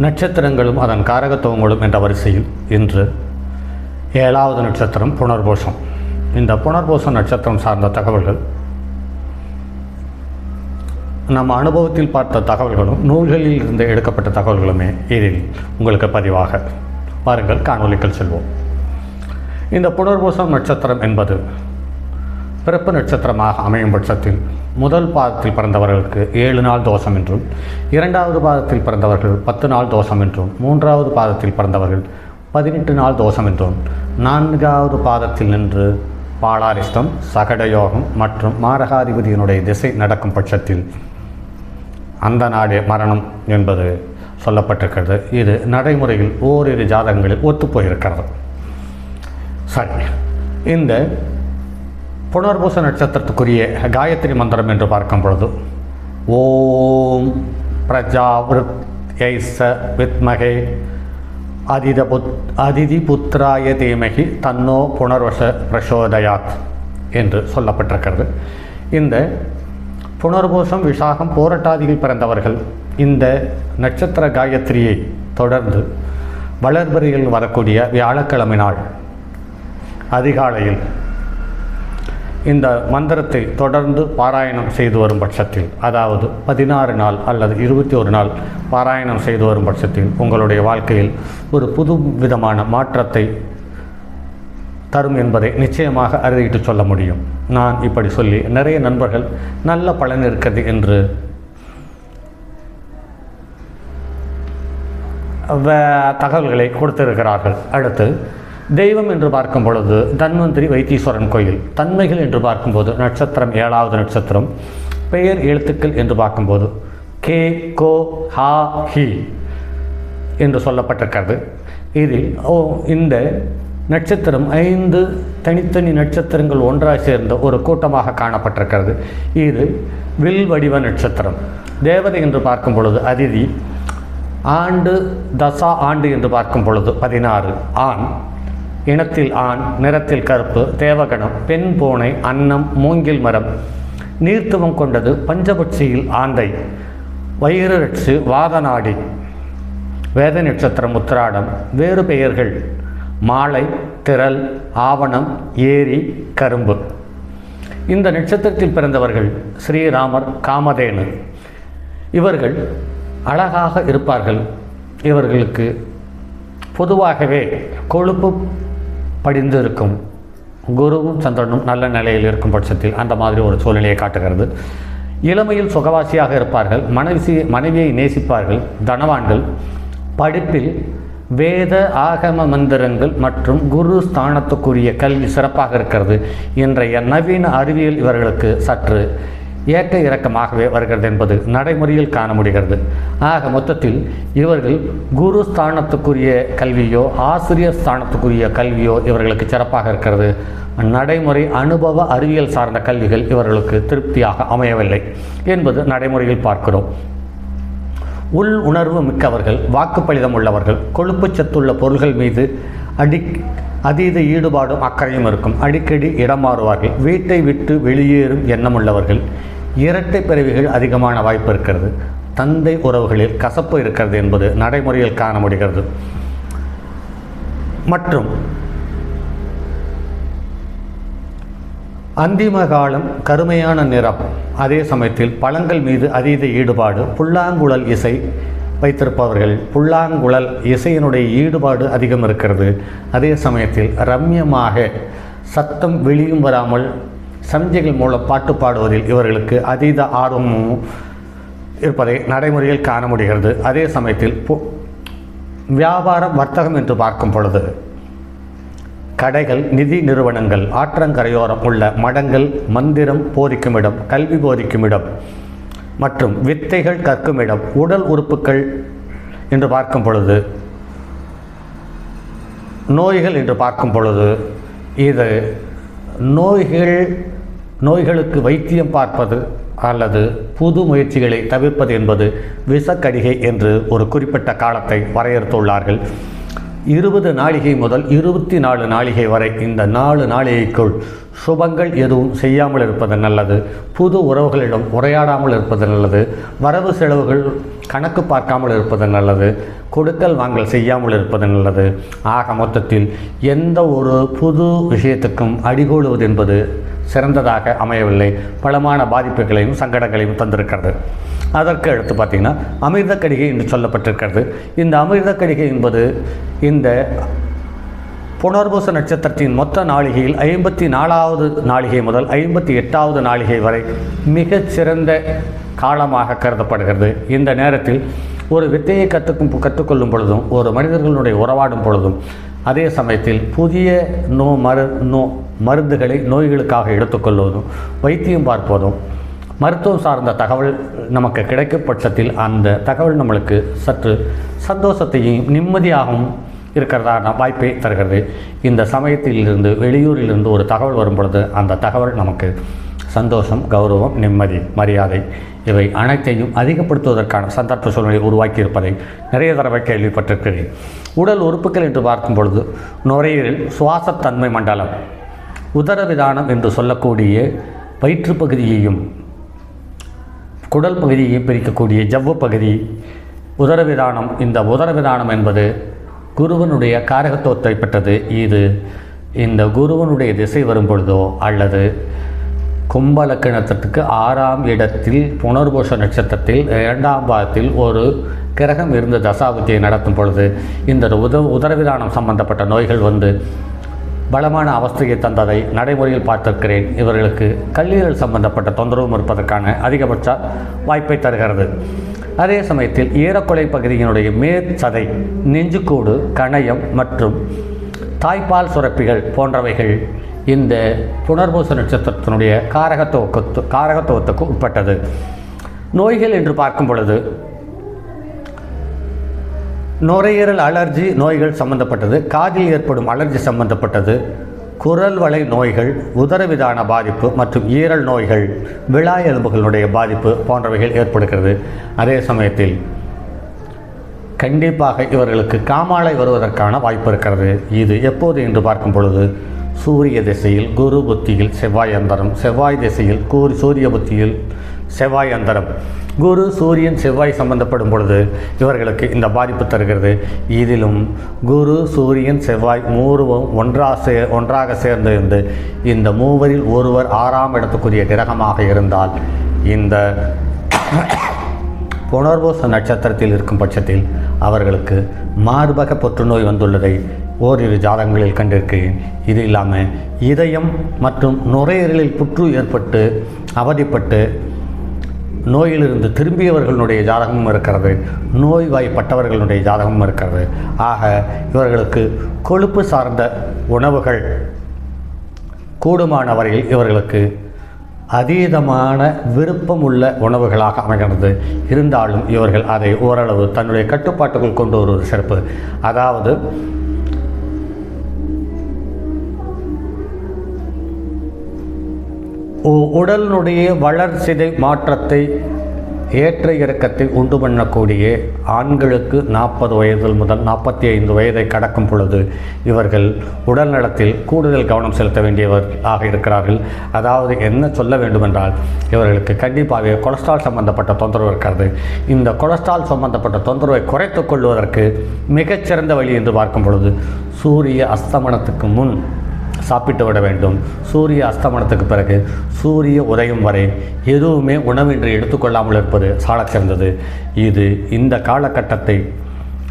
நட்சத்திரங்களும் அதன் காரகத்துவங்களும் என்ற வரிசையில் இன்று ஏழாவது நட்சத்திரம் புனர்போஷம் இந்த புனர்போஷம் நட்சத்திரம் சார்ந்த தகவல்கள். நம்ம அனுபவத்தில் பார்த்த தகவல்களும் நூல்களில் இருந்து எடுக்கப்பட்ட தகவல்களுமே இதில் உங்களுக்கு பதிவாக. வாருங்கள் காணொலிகள் செல்வோம். இந்த புனர்பூசம் நட்சத்திரம் என்பது பிறப்பு நட்சத்திரமாக அமையும் பட்சத்தில் முதல் பாதத்தில் பிறந்தவர்களுக்கு ஏழு நாள் தோஷம் என்றும் இரண்டாவது பாதத்தில் பிறந்தவர்கள் பத்து நாள் தோஷம் என்றும் மூன்றாவது பாதத்தில் பிறந்தவர்கள் பதினெட்டு நாள் தோஷம் என்றும் நான்காவது பாதத்தில் நின்று பாலாரிஷ்டம் சகடயோகம் மற்றும் மாரகாதிபதியினுடைய திசை நடக்கும் பட்சத்தில் அந்த நாடே மரணம் என்பது சொல்லப்பட்டிருக்கிறது. இது நடைமுறையில் ஓரிரு ஜாதகங்களில் ஒத்துப்போயிருக்கிறது. சரி. இந்த புனர்பூச நட்சத்திரத்துக்குரிய காயத்ரி மந்திரம் என்று பார்க்கும் பொழுது ஓம் பிரஜாவிருத் ஐச வித்மகே அதித புத் அதிதி புத்திராய தீமகி தன்னோ புனர்வச பிரசோதயாத் என்று சொல்லப்பட்டிருக்கிறது. இந்த புனர்பூசம் விசாகம் போராட்டாதியில் பிறந்தவர்கள் இந்த நட்சத்திர காயத்ரியை தொடர்ந்து வளர்பறியில் வரக்கூடிய வியாழக்கிழமை நாள் அதிகாலையில் இந்த மந்திரத்தை தொடர்ந்து பாராயணம் செய்து வரும் பட்சத்தில் அதாவது பதினாறு நாள் அல்லது இருபத்தி ஒரு நாள் பாராயணம் செய்து வரும் பட்சத்தில் உங்களுடைய வாழ்க்கையில் ஒரு புது விதமான மாற்றத்தை தரும் என்பதை நிச்சயமாக அறிவிட்டு சொல்ல முடியும். நான் இப்படி சொல்லி நிறைய நண்பர்கள் நல்ல பலன் இருக்கிறது என்று வ- தகவல்களை கொடுத்திருக்கிறார்கள். அடுத்து தெய்வம் என்று பார்க்கும் பொழுது தன்வந்திரி வைத்தீஸ்வரன் கோயில் தன்மைகள் என்று பார்க்கும்போது நட்சத்திரம் ஏழாவது நட்சத்திரம் பெயர் எழுத்துக்கள் என்று பார்க்கும்போது கே கோ ஹா ஹி என்று சொல்லப்பட்டிருக்கிறது. இதில் ஓ இந்த நட்சத்திரம் ஐந்து தனித்தனி நட்சத்திரங்கள் ஒன்றாக சேர்ந்த ஒரு கூட்டமாக காணப்பட்டிருக்கிறது. இது வில் வடிவ நட்சத்திரம். தேவதை என்று பார்க்கும் பொழுது அதிதி ஆண்டு தசா ஆண்டு என்று பார்க்கும் பொழுது பதினாறு ஆண் இனத்தில் ஆண் நிறத்தில் கருப்பு தேவகணம் பெண் பூனை அன்னம் மூங்கில் மரம். நீர்த்துவம் கொண்டது பஞ்சபட்சியில் ஆந்தை. வயிறு வாதநாடி. வேத நட்சத்திரம் உத்திராடம். வேறு பெயர்கள். மாலை திரள் ஆவணம் ஏரி கரும்பு. இந்த நட்சத்திரத்தில் பிறந்தவர்கள் ஸ்ரீராமர் காமதேனு. இவர்கள் அழகாக இருப்பார்கள். இவர்களுக்கு பொதுவாகவே கொழுப்பு படிந்து இருக்கும் குருவும் சந்திரனும் நல்ல நிலையில் இருக்கும் பட்சத்தில் அந்த மாதிரி ஒரு சூழ்நிலையை காட்டுகிறது. இளமையில் சுகவாசியாக இருப்பார்கள். மனைவி மனைவியை நேசிப்பார்கள். தனவான்கள். படிப்பில் வேத ஆகம மந்திரங்கள் மற்றும் குரு ஸ்தானத்துக்குரிய கல்வி சிறப்பாக இருக்கிறது. இன்றைய நவீன அறிவியல் இவர்களுக்கு சற்று ஏற்ற இறக்கமாகவே வருகிறது என்பது நடைமுறையில் காண முடிகிறது ஆக மொத்தத்தில் இவர்கள் குரு ஸ்தானத்துக்குரிய கல்வியோ ஆசிரியர் ஸ்தானத்துக்குரிய கல்வியோ இவர்களுக்கு சிறப்பாக இருக்கிறது. நடைமுறை அனுபவ அறிவியல் சார்ந்த கல்விகள் இவர்களுக்கு திருப்தியாக அமையவில்லை என்பது நடைமுறையில் பார்க்கிறோம். உள் உணர்வு மிக்கவர்கள் வாக்குப்பளிதம் உள்ளவர்கள் கொழுப்பு சத்துள்ள பொருள்கள் மீது அடி அதீத ஈடுபாடும் அக்கறையும் இருக்கும். அடிக்கடி இடம் மாறுவார்கள். வீட்டை விட்டு வெளியேறும் எண்ணமுள்ளவர்கள் இரட்டை பிறவிகள் அதிகமான வாய்ப்பு இருக்கிறது. தந்தை உறவுகளில் கசப்பு இருக்கிறது என்பது நடைமுறையில் காண முடிகிறது. மற்றும் அந்திம காலம் கருமையான நிறம். அதே சமயத்தில் பழங்கள் மீது அதீத ஈடுபாடு புல்லாங்குழல் இசை வைத்திருப்பவர்கள் புல்லாங்குழல் இசையினுடைய ஈடுபாடு அதிகம் இருக்கிறது. அதே சமயத்தில் ரம்யமாக சத்தம் வெளியும் வராமல் சமிஞ்சைகள் மூலம் பாட்டு பாடுவதில் இவர்களுக்கு அதீத ஆர்வமும் இருப்பதை நடைமுறையில் காண முடிகிறது. அதே சமயத்தில் வியாபாரம் வர்த்தகம் என்று பார்க்கும் பொழுது கடைகள் நிதி நிறுவனங்கள் ஆற்றங்கரையோரம் உள்ள மடங்கள் மந்திரம் போதிக்கும் இடம் கல்வி போதிக்கும் இடம் மற்றும் வித்தைகள் கற்கும் இடம் உடல் உறுப்புகள் என்று பார்க்கும் பொழுது நோய்கள் என்று பார்க்கும் பொழுது இது நோய்கள் நோய்களுக்கு வைத்தியம் பார்ப்பது அல்லது புது முயற்சிகளை தவிர்ப்பது என்பது விஷக்கடிகை என்று ஒரு குறிப்பிட்ட காலத்தை வரையறுத்துள்ளார்கள். இருபது நாளிகை முதல் இருபத்தி நாலு நாளிகை வரை இந்த நாலு நாளிகைக்குள் சுபங்கள் எதுவும் செய்யாமல் இருப்பது நல்லது. புது உறவுகளிடம் உரையாடாமல் இருப்பது நல்லது. வரவு செலவுகள் கணக்கு பார்க்காமல் இருப்பது நல்லது. கொடுக்கல் வாங்கல் செய்யாமல் இருப்பது நல்லது. ஆக மொத்தத்தில் எந்த ஒரு புது விஷயத்துக்கும் அடிகோலுவது என்பது சிறந்ததாக அமையவில்லை. பலமான பாதிப்புகளையும் சங்கடங்களையும் தந்திருக்கிறது. அதற்கு அடுத்து பார்த்திங்கன்னா அமிர்த கடிகை என்று சொல்லப்பட்டிருக்கிறது. இந்த அமிர்த கடிகை என்பது இந்த புனர்பூச நட்சத்திரத்தின் மொத்த நாளிகையில் ஐம்பத்தி நாலாவது நாளிகை முதல் ஐம்பத்தி எட்டாவது நாளிகை வரை மிகச் சிறந்த காலமாக கருதப்படுகிறது. இந்த நேரத்தில் ஒரு வித்தையை கற்றுக்கும் கற்றுக்கொள்ளும் பொழுதும் ஒரு மனிதர்களுடைய உறவாடும் பொழுதும் அதே சமயத்தில் புதிய நோ மரு நோ மருந்துகளை நோய்களுக்காக எடுத்துக்கொள்வதும் வைத்தியம் பார்ப்பதும் மருத்துவம் சார்ந்த தகவல் நமக்கு கிடைக்கும் பட்சத்தில் அந்த தகவல் நம்மளுக்கு சற்று சந்தோஷத்தையும் நிம்மதியாகவும் இருக்கிறதான வாய்ப்பை தருகிறது. இந்த சமயத்தில் இருந்து வெளியூரிலிருந்து ஒரு தகவல் வரும் பொழுது அந்த தகவல் நமக்கு சந்தோஷம் கௌரவம் நிம்மதி மரியாதை இவை அனைத்தையும் அதிகப்படுத்துவதற்கான சந்தர்ப்ப சூழ்நிலை உருவாக்கியிருப்பதை நிறைய தடவை கேள்விப்பட்டிருக்கிறேன். உடல் உறுப்புகள் என்று பார்க்கும் பொழுது நுரையீரல் சுவாசத்தன்மை மண்டலம் உதரவிதானம் என்று சொல்லக்கூடிய வயிற்றுப்பகுதியையும் குடல் பகுதியை பிரிக்கக்கூடிய ஜவ்வு பகுதி உதரவிதானம் இந்த உதரவிதானம் என்பது குருவனுடைய காரகத்துவத்தை பெற்றது. இது இந்த குருவனுடைய திசை வரும் பொழுதோ அல்லது கும்பலக்கணத்திற்கு ஆறாம் இடத்தில் புனர்பூஷ நட்சத்திரத்தில் இரண்டாம் பாதத்தில் ஒரு கிரகம் இருந்த தசாபுத்தியை நடத்தும் பொழுது இந்த உத உதரவிதானம் சம்பந்தப்பட்ட நோய்கள் வந்து பலமான அவஸ்தையை தந்ததை நடைமுறையில் பார்த்திருக்கிறேன். இவர்களுக்கு கல்லீரல் சம்பந்தப்பட்ட தொந்தரவும் இருப்பதற்கான அதிகபட்ச வாய்ப்பை தருகிறது. அதே சமயத்தில் ஈரக்கொலை பகுதியினுடைய மேற்சதை நெஞ்சுக்கூடு கணையம் மற்றும் தாய்ப்பால் சுரப்பிகள் போன்றவைகள் இந்த புனர்பூச நட்சத்திரத்தினுடைய காரகத்துவத்து காரகத்துவத்துக்கு உட்பட்டது. நோய்கள் என்று பார்க்கும் பொழுது நுரையீரல் அலர்ஜி நோய்கள் சம்பந்தப்பட்டது காதில் ஏற்படும் அலர்ஜி சம்பந்தப்பட்டது குரல் வலை நோய்கள் உதரவிதான பாதிப்பு மற்றும் ஈரல் நோய்கள் விழா எலும்புகளுடைய பாதிப்பு போன்றவைகள் ஏற்படுகிறது. அதே சமயத்தில் கண்டிப்பாக இவர்களுக்கு காமாலை வருவதற்கான வாய்ப்பு இருக்கிறது. இது எப்போது என்று பார்க்கும் பொழுது சூரிய திசையில் குரு புத்தியில் செவ்வாய் அந்தரம் செவ்வாய் திசையில் கூறி சூரிய புத்தியில் செவ்வாய் அந்தரம். குரு சூரியன் செவ்வாய் சம்பந்தப்படும் பொழுது இவர்களுக்கு இந்த பாதிப்பு தருகிறது. இதிலும் குரு சூரியன் செவ்வாய் மூருவும் ஒன்றாக சே ஒன்றாக சேர்ந்து இருந்து இந்த மூவரில் ஒருவர் ஆறாம் இடத்துக்குரிய கிரகமாக இருந்தால் இந்த புனர்பூச நட்சத்திரத்தில் இருக்கும் பட்சத்தில் அவர்களுக்கு மார்பக புற்றுநோய் வந்துள்ளதை ஓரிரு ஜாதகங்களில் கண்டிருக்கிறேன். இது இல்லாமல் இதயம் மற்றும் நுரையீரலில் புற்று ஏற்பட்டு அவதிப்பட்டு நோயிலிருந்து திரும்பியவர்களுடைய ஜாதகமும் இருக்கிறது. நோய்வாய்ப்பட்டவர்களுடைய ஜாதகமும் இருக்கிறது. ஆக இவர்களுக்கு கொழுப்பு சார்ந்த உணவுகள் கூடுமான வரையில் இவர்களுக்கு அதீதமான விருப்பம் உள்ள உணவுகளாக அமைகிறது இருந்தாலும் இவர்கள் அதை ஓரளவு தன்னுடைய கட்டுப்பாட்டுக்குள் கொண்டு வருவது சிறப்பு. அதாவது உடலினுடைய வளர்ச்சிதை மாற்றத்தை ஏற்ற இறக்கத்தை உண்டு பண்ணக்கூடிய ஆண்களுக்கு நாற்பது வயது முதல் நாற்பத்தி ஐந்து வயதை கடக்கும் பொழுது இவர்கள் உடல் நலத்தில் கூடுதல் கவனம் செலுத்த வேண்டியவர்களாக இருக்கிறார்கள். அதாவது என்ன சொல்ல வேண்டுமென்றால் இவர்களுக்கு கண்டிப்பாக கொலஸ்ட்ரால் சம்பந்தப்பட்ட தொந்தரவு இருக்கிறது இந்த கொலஸ்ட்ரால் சம்பந்தப்பட்ட தொந்தரவை குறைத்துக் கொள்வதற்கு மிகச்சிறந்த வழி என்று பார்க்கும் பொழுது சூரிய அஸ்தமனத்துக்கு முன் சாப்பிட்டு விட வேண்டும். சூரிய அஸ்தமனத்துக்கு பிறகு சூரிய உதயம் வரை எதுவுமே உணவின்றி எடுத்துக்கொள்ளாமல் இருப்பது சாலச் சிறந்தது இது இந்த காலகட்டத்தை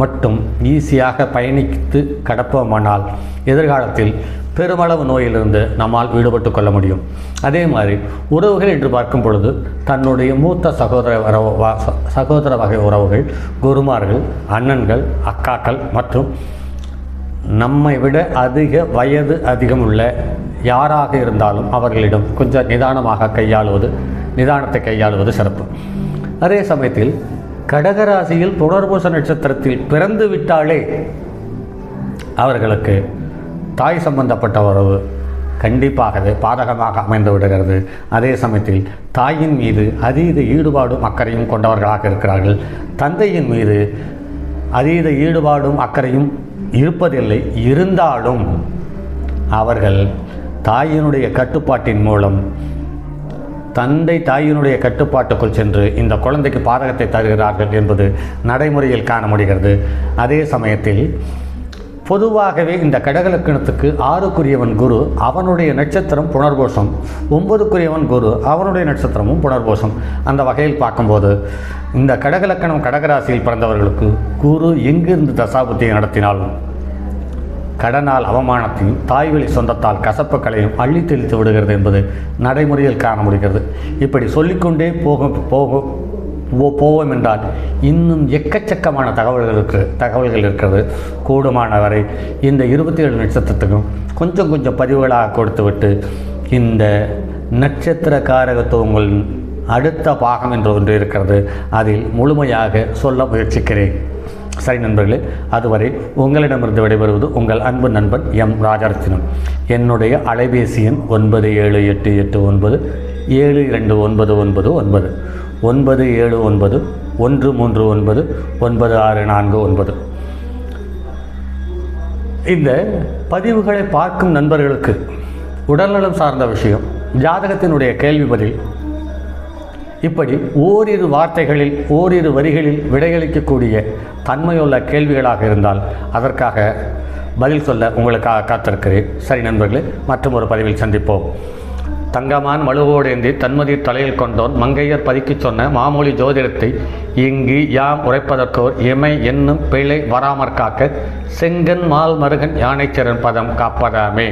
மட்டும் ஈஸியாக பயணித்து கடப்போமானால் எதிர்காலத்தில் பெருமளவு நோயிலிருந்து நம்மால் விடுபட்டு கொள்ள முடியும். அதே மாதிரி உறவுகள் என்று பார்க்கும் பொழுது தன்னுடைய மூத்த சகோதர உறவு சகோதர வகை உறவுகள் குருமார்கள் அண்ணன்கள் அக்காக்கள் மற்றும் நம்மை விட அதிக வயது அதிகம் உள்ள யாராக இருந்தாலும் அவர்களிடம் கொஞ்சம் நிதானமாக கையாளுவது நிதானத்தை கையாளுவது சிறப்பு. அதே சமயத்தில் கடகராசியில் புனர்பூச நட்சத்திரத்தில் பிறந்து விட்டாலே அவர்களுக்கு தாய் சம்பந்தப்பட்ட உறவு கண்டிப்பாகவே பாதகமாக அமைந்து விடுகிறது. அதே சமயத்தில் தாயின் மீது அதீத ஈடுபாடும் அக்கறையும் கொண்டவர்களாக இருக்கிறார்கள். தந்தையின் மீது அதீத ஈடுபாடும் அக்கறையும் இருப்பதில்லை இருந்தாலும் அவர்கள் தாயினுடைய கட்டுப்பாட்டின் மூலம் தந்தை தாயினுடைய கட்டுப்பாட்டுக்குள் சென்று இந்த குழந்தைக்கு பாதகத்தை தருகிறார்கள் என்பது நடைமுறையில் காண முடிகிறது. அதே சமயத்தில் பொதுவாகவே இந்த கடகலக்கணத்துக்கு ஆறுக்குரியவன் குரு அவனுடைய நட்சத்திரம் புனர்போஷம். ஒன்பதுக்குரியவன் குரு அவனுடைய நட்சத்திரமும் புனர்போஷம். அந்த வகையில் பார்க்கும்போது இந்த கடகலக்கணம் கடகராசியில் பிறந்தவர்களுக்கு குரு எங்கிருந்து தசாபுத்தியை நடத்தினாலும் கடனால் அவமானத்தையும் தாய்வழி சொந்தத்தால் கசப்புகளையும் அள்ளி தெளித்து விடுகிறது என்பது நடைமுறையில் காண முடிகிறது. இப்படி சொல்லிக்கொண்டே போக போக போவோம் என்றால் இன்னும் எக்கச்சக்கமான தகவல்கள் இருக்கு தகவல்கள் இருக்கிறது. கூடுமான வரை இந்த இருபத்தி ஏழு நட்சத்திரத்துக்கும் கொஞ்சம் கொஞ்சம் பதிவுகளாக கொடுத்துவிட்டு இந்த நட்சத்திர காரகத்துவங்கள் அடுத்த பாகம் என்று ஒன்று இருக்கிறது. அதில் முழுமையாக சொல்ல முயற்சிக்கிறேன். சரி நண்பர்களே அதுவரை உங்களிடமிருந்து விடைபெறுவது உங்கள் அன்பு நண்பன் எம் ராஜரத்தினம். என்னுடைய அலைபேசி எண் ஒன்பது ஏழு எட்டு எட்டு ஒன்பது ஏழு இரண்டு ஒன்பது ஒன்பது ஒன்பது. ஒன்பது ஏழு ஒன்பது ஒன்று மூன்று ஒன்பது ஒன்பது ஆறு நான்கு ஒன்பது. இந்த பதிவுகளை பார்க்கும் நண்பர்களுக்கு உடல்நலம் சார்ந்த விஷயம் ஜாதகத்தினுடைய கேள்வி பதில். இப்படி ஓரிரு வார்த்தைகளில் ஓரிரு வரிகளில் விடையளிக்கக்கூடிய தன்மையுள்ள கேள்விகளாக இருந்தால் அதற்காக பதில் சொல்ல உங்களுக்காக காத்திருக்கிறேன். சரி நண்பர்களே மற்றும் ஒரு பதிவில் சந்திப்போம். தங்கமான் மழுவோடேந்தி தன்மதி தலையில் கொண்டோன் மங்கையர் பதுக்கிச் சொன்ன மாமூலி ஜோதிடத்தை இங்கு யாம் உரைப்பதற்கோர் இமை என்னும் பிழை வராமற் காக்க செங்கன் மால் மருகன் யானைச்சரன் பதம் காப்பதாமே.